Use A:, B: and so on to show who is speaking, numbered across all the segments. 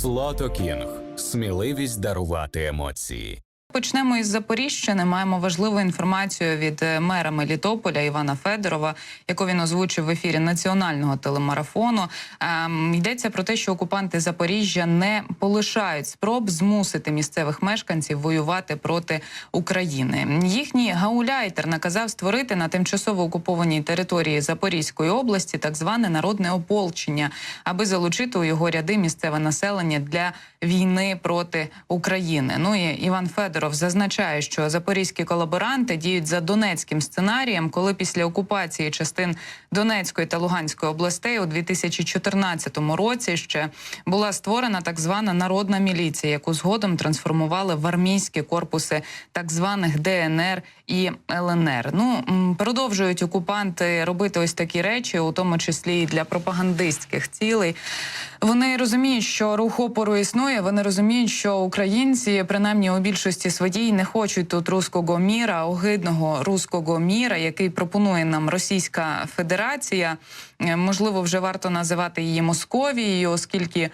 A: Слото Кінг. Сміливість дарувати емоції.
B: Почнемо із Запоріжжя. Маємо важливу інформацію від е, мера Мелітополя Івана Федорова, яку він озвучив в ефірі національного телемарафону. Ем, йдеться про те, що окупанти Запоріжжя не полишають спроб змусити місцевих мешканців воювати проти України. Їхній гауляйтер наказав створити на тимчасово окупованій території Запорізької області так зване народне ополчення, аби залучити у його ряди місцеве населення для війни проти України. Ну і Іван Федоров зазначає, що запорізькі колаборанти діють за донецьким сценарієм, коли після окупації частин Донецької та Луганської областей у 2014 році ще була створена так звана народна міліція, яку згодом трансформували в армійські корпуси так званих ДНР і ЛНР. Ну продовжують окупанти робити ось такі речі, у тому числі і для пропагандистських цілей. Вони розуміють, що рух опору існує. Вони розуміють, що українці, принаймні у більшості своїй, не хочуть тут руського міра, огидного руського міра, який пропонує нам Російська Федерація. Е, Можливо, вже варто називати її Московією, оскільки е,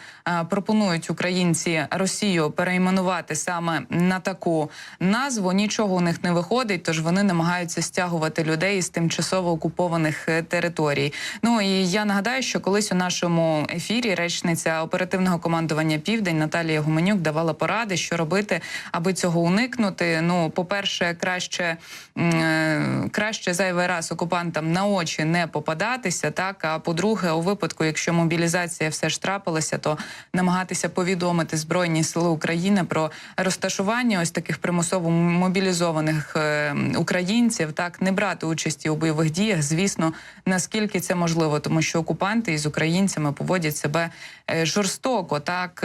B: пропонують українці Росію перейменувати саме на таку назву. Нічого у них не виходить, тож вони намагаються стягувати людей з тимчасово окупованих е, територій. Ну і я нагадаю, що колись у нашому ефірі речниця оперативного командування Південь Наталія Гуменюк давала поради, що робити, аби цього уникнути. Ну, по-перше, краще, е, краще зайвий раз окупантам на очі не попадатися. Так а по-друге, у випадку, якщо мобілізація все ж трапилася, то намагатися повідомити Збройні Сили України про розташування ось таких примусово мобілізованих е, українців, так не брати участі у бойових діях, звісно, наскільки це можливо, тому що окупанти із українцями поводять себе е, жорстоко, так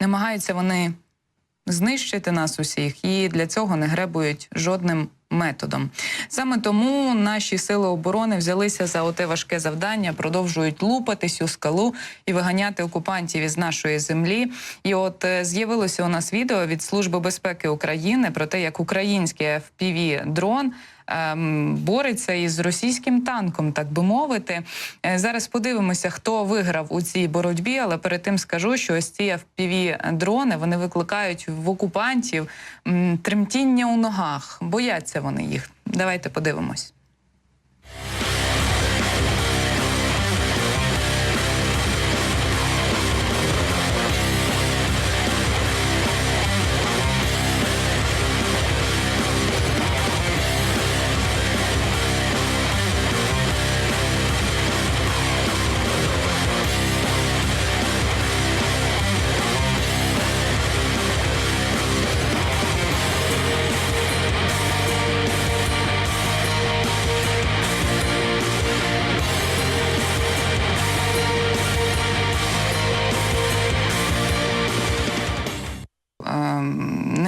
B: намагаються вони знищити нас усіх, і для цього не гребують жодним методом. Саме тому наші сили оборони взялися за оте важке завдання, продовжують лупатись у скалу і виганяти окупантів із нашої землі. І от е, з'явилося у нас відео від Служби безпеки України про те, як український fpv дрон бореться із російським танком, так би мовити. Е, Зараз подивимося, хто виграв у цій боротьбі, але перед тим скажу, що ось ці fpv дрони вони викликають в окупантів тремтіння у ногах. Бояться вони їх. Давайте подивимось.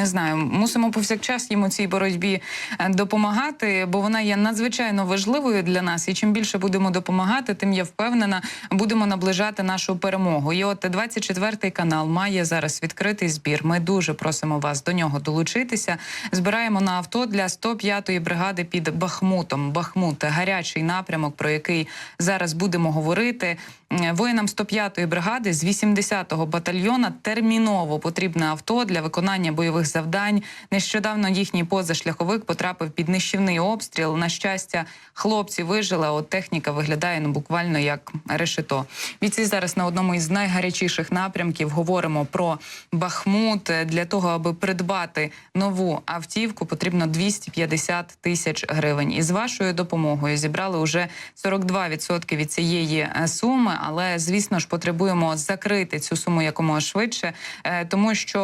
B: Не знаю, мусимо повсякчас їм у цій боротьбі е, допомагати, бо вона є надзвичайно важливою для нас. І чим більше будемо допомагати, тим я впевнена, будемо наближати нашу перемогу. І от 24 канал має зараз відкритий збір. Ми дуже просимо вас до нього долучитися. Збираємо на авто для 105-ї бригади під Бахмутом. Бахмут гарячий напрямок, про який зараз будемо говорити. Воїнам 105-ї бригади з 80-го батальйона терміново потрібне авто для виконання бойових завдань. Нещодавно їхній позашляховик потрапив під нищівний обстріл. На щастя, хлопці вижили. От техніка виглядає ну буквально як решето. Бійці зараз на одному із найгарячіших напрямків говоримо про Бахмут. Для того аби придбати нову автівку, потрібно 250 тисяч гривень. І з вашою допомогою зібрали уже 42% від цієї е, суми. Але звісно ж потребуємо закрити цю суму якомога швидше, е, тому що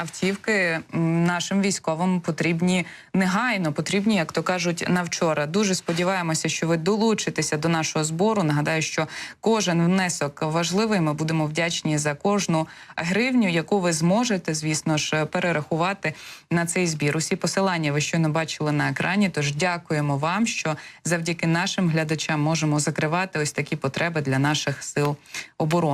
B: автівки нашим військовим потрібні негайно, потрібні, як то кажуть, на вчора. Дуже сподіваємося, що ви долучитеся до нашого збору. Нагадаю, що кожен внесок важливий. Ми будемо вдячні за кожну гривню, яку ви зможете, звісно ж, перерахувати на цей збір. Усі посилання ви щойно бачили на екрані. Тож дякуємо вам, що завдяки нашим глядачам можемо закривати ось такі потреби для наших сил оборони.